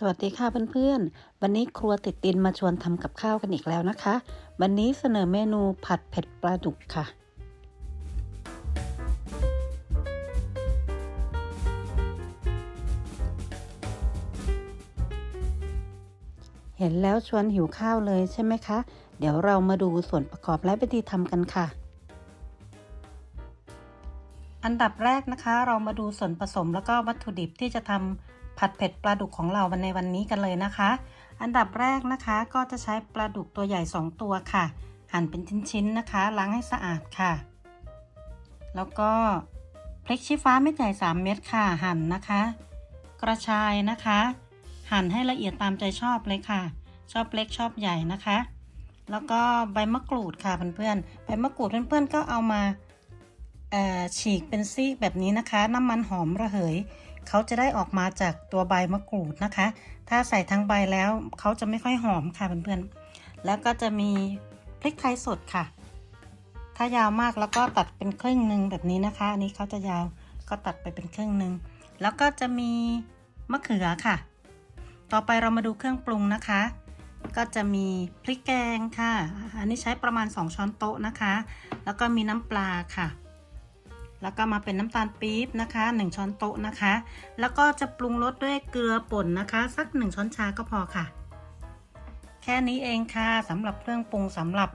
สวัสดีค่ะเพื่อนๆ วันนี้ครัวติดดินมาชวนทำกับข้าวกันอีกแล้วนะคะ วันนี้เสนอเมนูผัดเผ็ดปลาดุกค่ะ เห็นแล้วชวนหิวข้าวเลยใช่ไหมคะ เดี๋ยวเรามาดูส่วนประกอบและวิธีทำกันค่ะ อันดับแรกนะคะ เรามาดูส่วนผสมแล้วก็วัตถุดิบที่จะทำ ผัดเผ็ดปลาดุกของเราในวันนี้กันเลยนะคะ อันดับแรกนะคะก็จะใช้ปลาดุกตัวใหญ่ 2 ตัวค่ะ หั่นเป็นชิ้นๆนะคะ ล้างให้สะอาดค่ะ แล้วก็พริกชี้ฟ้าเม็ดใหญ่ 3 เม็ดค่ะ หั่นนะคะ กระชายนะคะ หั่นให้ละเอียดตามใจชอบเลยค่ะ ชอบเล็กชอบใหญ่นะคะ แล้วก็ใบมะกรูดค่ะเพื่อนๆ ใบมะกรูดเพื่อนๆก็เอามา ฉีกเป็นซีกแบบนี้นะคะ น้ำมันหอมระเหยเขาจะได้ออกมาจากตัวใบมะกรูดนะคะ ถ้าใส่ทั้งใบแล้วเขาจะไม่ค่อยหอมค่ะเพื่อนๆ แล้วก็จะมีพริกไทยสดค่ะ ถ้ายาวมากแล้วก็ตัดเป็นครึ่งหนึ่งแบบนี้นะคะ อันนี้เขาจะยาวก็ตัดไปเป็นครึ่งหนึ่งแล้วก็จะมีมะเขือค่ะ ต่อไปเรามาดูเครื่องปรุงนะคะ ก็จะมีพริกแกงค่ะ อันนี้ใช้ประมาณ 2 ช้อนโต๊ะนะคะ แล้วก็มีน้ำปลาค่ะ แล้วก็มาเป็นน้ำตาลปี๊บนะคะ 1 ช้อนโต๊ะนะคะ แล้วก็จะปรุงรสด้วยเกลือป่นนะคะ สัก 1 ช้อนชาก็พอค่ะ แค่นี้เองค่ะสำหรับเครื่องปรุงสำหรับ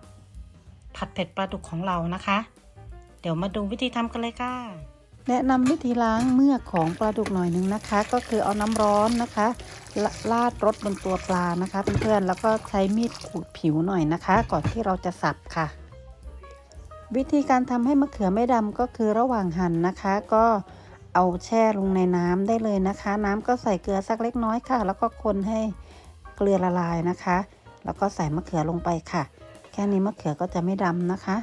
ผัดเผ็ดปลาดุกของเรานะคะ เดี๋ยวมาดูวิธีทำกันเลยค่ะแนะนำวิธีล้างเมือกของปลาดุกหน่อยนึงนะคะ ก็คือเอาน้ำร้อนนะคะลลาดรสบนตัวปลานะคะเพื่อนๆแล้วก็ใช้มีดขูดผิวหน่อยนะคะ ก่อนที่เราจะสับค่ะ วิธีการทำให้มะเขือไม่ดำก็คือระหว่างหั่นนะคะ ก็เอาแช่ลงในน้ำได้เลยนะคะ น้ำก็ใส่เกลือสักเล็กน้อยค่ะ แล้วก็คนให้เกลือละลายนะคะ แล้วก็ใส่มะเขือลงไปค่ะ แค่นี้มะเขือก็จะไม่ดำนะคะ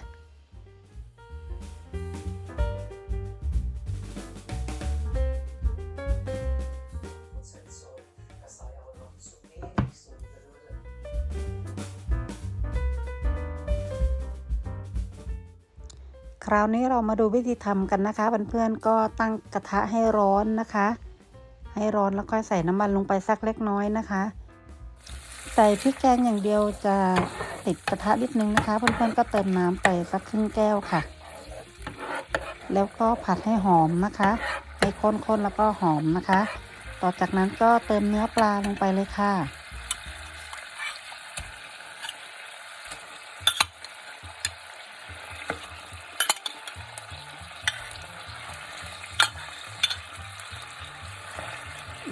ราวนี้เรามาดูวิธีทำกันนะคะเพื่อนๆก็ตั้งกระทะให้ร้อนนะคะ ให้ร้อนแล้วก็ใส่น้ำมันลงไปสักเล็กน้อยนะคะ ใส่พริกแกงอย่างเดียวจะติดกระทะนิดนึงนะคะ เพื่อนๆก็เติมน้ำไปสักครึ่งแก้วค่ะ แล้วก็ผัดให้หอมนะคะให้ข้นๆแล้วก็หอมนะคะ ต่อจากนั้นก็เติมเนื้อปลาลงไปเลยค่ะ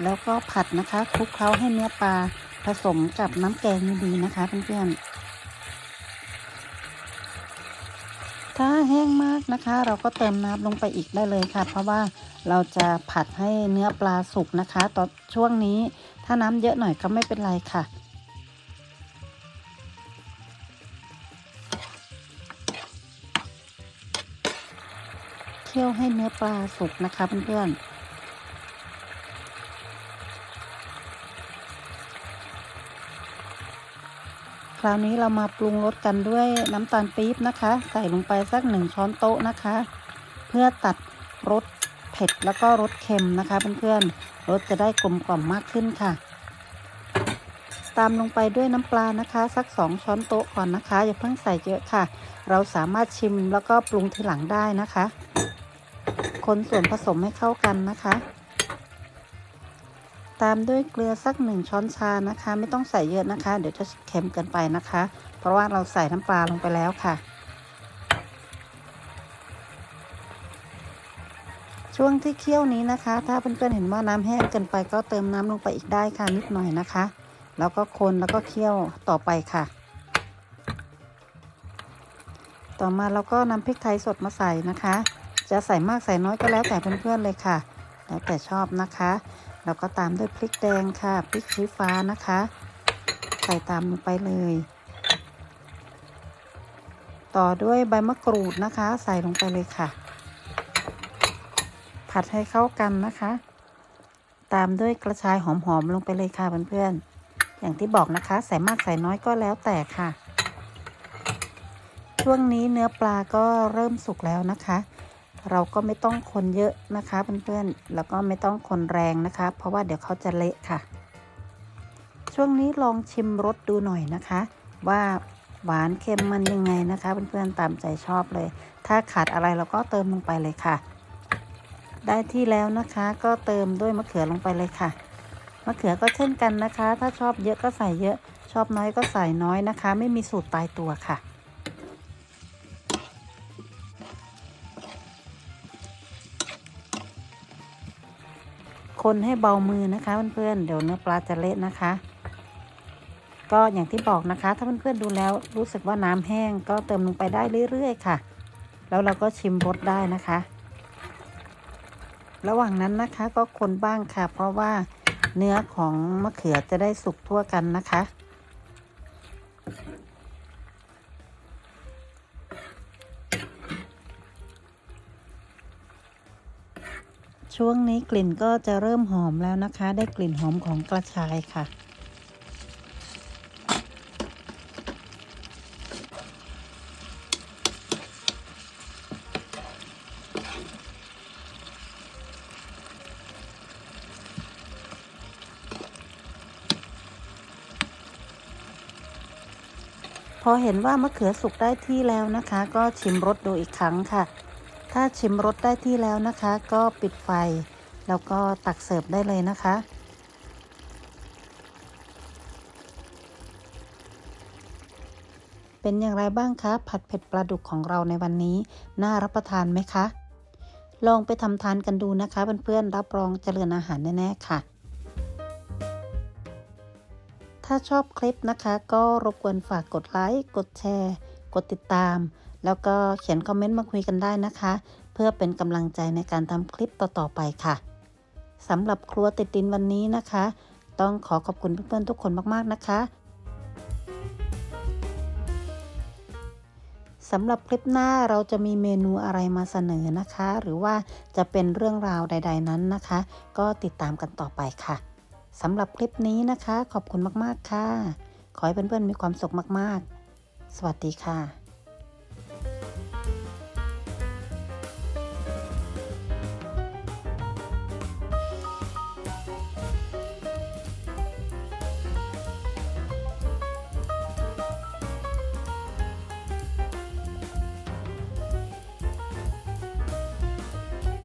แล้วก็ผัดนะคะคลุกเคล้าให้เนื้อปลาผสมกับน้ำแกงดีๆนะคะเพื่อนๆถ้าแห้งมากนะคะ เราก็เติมน้ำลงไปอีกได้เลยค่ะ เพราะว่าเราจะผัดให้เนื้อปลาสุกนะคะ ตอนช่วงนี้ถ้าน้ำเยอะหน่อยก็ไม่เป็นไรค่ะเคี่ยวให้เนื้อปลาสุกนะคะเพื่อนๆ ราวนี้เรามาปรุงรสกันด้วยน้ำตาลปี๊บนะคะ ใส่ลงไปสักหนึ่งช้อนโต๊ะนะคะ เพื่อตัดรสเผ็ดแล้วก็รสเค็มนะคะเพื่อนๆรสจะได้กลมกล่อมมากขึ้นค่ะ ตามลงไปด้วยน้ำปลานะคะ สักสองช้อนโต๊ะก่อนนะคะอย่าเพิ่งใส่เยอะค่ะ เราสามารถชิมแล้วก็ปรุงทีหลังได้นะคะ คนส่วนผสมให้เข้ากันนะคะ ตามด้วยเกลือสักหนึ่งช้อนชานะคะ ไม่ต้องใส่เยอะนะคะ เดี๋ยวจะเค็มเกินไปนะคะ เพราะว่าเราใส่น้ำปลาลงไปแล้วค่ะ ช่วงที่เคี่ยวนี้นะคะ ถ้าเพื่อนๆเห็นว่าน้ำแห้งเกินไปก็เติมน้ำลงไปอีกได้ค่ะนิดหน่อยนะคะ แล้วก็คนแล้วก็เคี่ยวต่อไปค่ะ ต่อมาเราก็นำพริกไทยสดมาใส่นะคะ จะใส่มากใส่น้อยก็แล้วแต่เพื่อนๆเลยค่ะ แล้วแต่ชอบนะคะ แล้วก็ตามด้วยพริกแดงค่ะ พริกชี้ฟ้านะคะ ใส่ตามลงไปเลย ต่อด้วยใบมะกรูดนะคะ ใส่ลงไปเลยค่ะ ผัดให้เข้ากันนะคะ ตามด้วยกระชายหอมๆลงไปเลยค่ะเพื่อนๆ อย่างที่บอกนะคะ ใส่มากใส่น้อยก็แล้วแต่ค่ะ ช่วงนี้เนื้อปลาก็เริ่มสุกแล้วนะคะ เราก็ไม่ต้องคนเยอะนะคะเพื่อนๆ แล้วก็ไม่ต้องคนแรงนะคะ เพราะว่าเดี๋ยวเขาจะเละค่ะ ช่วงนี้ลองชิมรสดูหน่อยนะคะ ว่าหวานเค็มมันยังไงนะคะเพื่อนๆตามใจชอบเลย ถ้าขาดอะไรเราก็เติมลงไปเลยค่ะ ได้ที่แล้วนะคะก็เติมด้วยมะเขือลงไปเลยค่ะมะเขือก็เช่นกันนะคะ ถ้าชอบเยอะก็ใส่เยอะ ชอบน้อยก็ใส่น้อยนะคะ ไม่มีสูตรตายตัวค่ะ คนให้เบามือนะคะเพื่อนๆเดี๋ยวเนื้อปลาจะเละนะคะ ก็อย่างที่บอกนะคะ ถ้าเพื่อนๆดูแล้วรู้สึกว่าน้ำแห้ง ก็เติมลงไปได้เรื่อยๆค่ะ แล้วเราก็ชิมรสได้นะคะ ระหว่างนั้นนะคะก็คนบ้างค่ะ เพราะว่าเนื้อของมะเขือจะได้สุกทั่วกันนะคะ ช่วงนี้กลิ่นก็จะเริ่มหอมแล้วนะคะ ได้กลิ่นหอมของกระชายค่ะ พอเห็นว่ามะเขือสุกได้ที่แล้วนะคะ ก็ชิมรสดูอีกครั้งค่ะ ถ้าชิมรสได้ที่แล้วนะคะ ก็ปิดไฟ แล้วก็ตักเสิร์ฟได้เลยนะคะ เป็นอย่างไรบ้างคะ ผัดเผ็ดปลาดุกของเราในวันนี้ น่ารับประทานไหมคะ ลองไปทำทานกันดูนะคะเพื่อนๆรับรองเจริญอาหารแน่ๆค่ะถ้าชอบคลิปนะคะก็รบกวนฝากกดไลค์ กดแชร์ กดติดตาม แล้วก็เขียนคอมเมนต์มาคุยกันได้นะคะ เพื่อเป็นกำลังใจในการทำคลิปต่อๆไปค่ะสำหรับครัวติดดินวันนี้นะคะ ต้องขอขอบคุณเพื่อนๆทุกคนมากๆนะคะสำหรับคลิปหน้าเราจะมีเมนูอะไรมาเสนอนะคะ หรือว่าจะเป็นเรื่องราวใด ๆนั้นนะคะ ก็ติดตามกันต่อไปค่ะสำหรับคลิปนี้นะคะ ขอบคุณมากๆค่ะ ขอให้เพื่อนๆมีความสุขมากๆ สวัสดีค่ะ